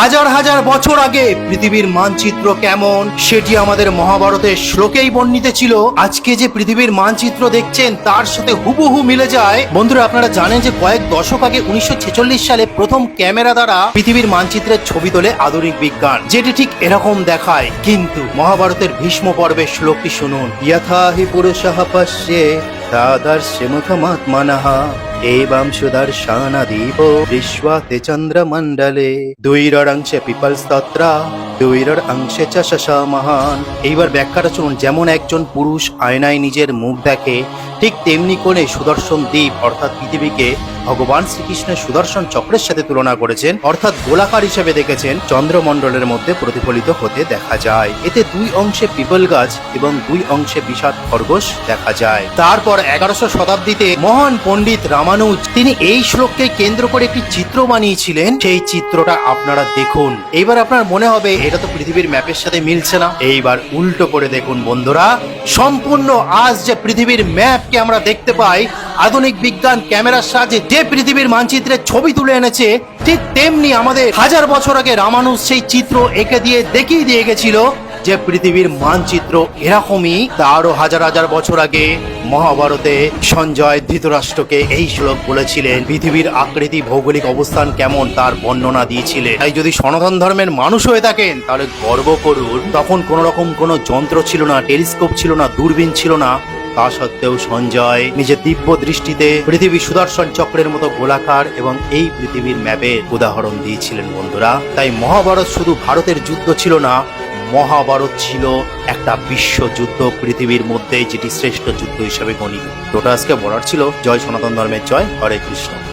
হাজার হাজার বছর আগে পৃথিবীর মানচিত্র কেমন সেটি আমাদের মহাভারতের শ্লোকেই বর্ণিত ছিল। আজকে যে পৃথিবীর মানচিত্র দেখছেন, তার সাথে হুবহু মিলে যায়। বন্ধুরা, আপনারা জানেন যে কয়েক দশক আগে উনিশশো ছেচল্লিশ সালে প্রথম ক্যামেরা দ্বারা পৃথিবীর মানচিত্রের ছবি তোলে আধুনিক বিজ্ঞান। যেটি ঠিক এরকম দেখায়। কিন্তু মহাভারতের ভীষ্ম পর্বের শ্লোকটি শুনুন। যথা হি পুরুষঃ মুখমাত্মনঃ এবং সুদর্শনদীপ বিশ্বাতে চন্দ্রমণ্ডলে দুইরংশে পিপলস্তত্র দুইরর অংশে চ মহান এইবার ব্যাখ্যাটা শুনুন, যেমন একজন পুরুষ আয়নায় নিজের মুখ দেখে, ঠিক তেমনি করে সুদর্শন দ্বীপ, অর্থাৎ পৃথিবীকে ভগবান শ্রীকৃষ্ণের সুদর্শন চক্রের সাথে তুলনা করেছেন, অর্থাৎ গোলাকার হিসেবে দেখেছেন চন্দ্রমণ্ডলের মধ্যে প্রতিফলিত হতে দেখা যায়। এতে দুই অংশে পিপল গাছ এবং দুই অংশে বিষাদ খরগোশ দেখা যায়। তারপর এগারোশো শতাব্দীতে মহান পণ্ডিত রামানুজ, তিনি এই শ্লোককে কেন্দ্র করে একটি চিত্র বানিয়েছিলেন। সেই চিত্রটা আপনারা দেখুন। এবার আপনার মনে হবে, এটা তো পৃথিবীর ম্যাপের সাথে মিলছে না। এইবার উল্টো করে দেখুন বন্ধুরা, সম্পূর্ণ আজ যে পৃথিবীর ম্যাপকে আমরা দেখতে পাই আধুনিক বিজ্ঞান ক্যামেরার সাহায্যে যে পৃথিবীর মানচিত্রের ছবি তুলে এনেছে, ঠিক তেমনি আমাদের হাজার বছর আগে রামানুজ সেই চিত্র এঁকে দিয়ে দেখিয়ে দিয়ে গেছিল যে পৃথিবীর মানচিত্র এরকমই তারও হাজার হাজার বছর আগে মহাভারতে সঞ্জয় ধৃতরাষ্ট্রকে এই শ্লোক বলেছিলেন, পৃথিবীর আকৃতি ভৌগোলিক অবস্থান কেমন তার বর্ণনা দিয়েছিলেন। তাই যদি সনাতন ধর্মের মানুষ হয়ে থাকেন, তাহলে গর্ব করুন। তখন কোন রকম কোনো যন্ত্র ছিল না, টেলিস্কোপ ছিল না, দূরবীন ছিল না। তা সত্ত্বেও সঞ্জয় নিজের দিব্য দৃষ্টিতে পৃথিবী সুদর্শন চক্রের মতো গোলাকার এবং এই পৃথিবীর ম্যাপের উদাহরণ দিয়েছিলেন বন্ধুরা। তাই মহাভারত শুধু ভারতের যুদ্ধ ছিল না, মহাভারত ছিল একটা বিশ্বযুদ্ধ পৃথিবীর মধ্যে যেটি শ্রেষ্ঠ যুদ্ধ হিসেবে গণিত। টোটাসকে বলার ছিল, জয় সনাতন ধর্মের জয়, হরে কৃষ্ণ।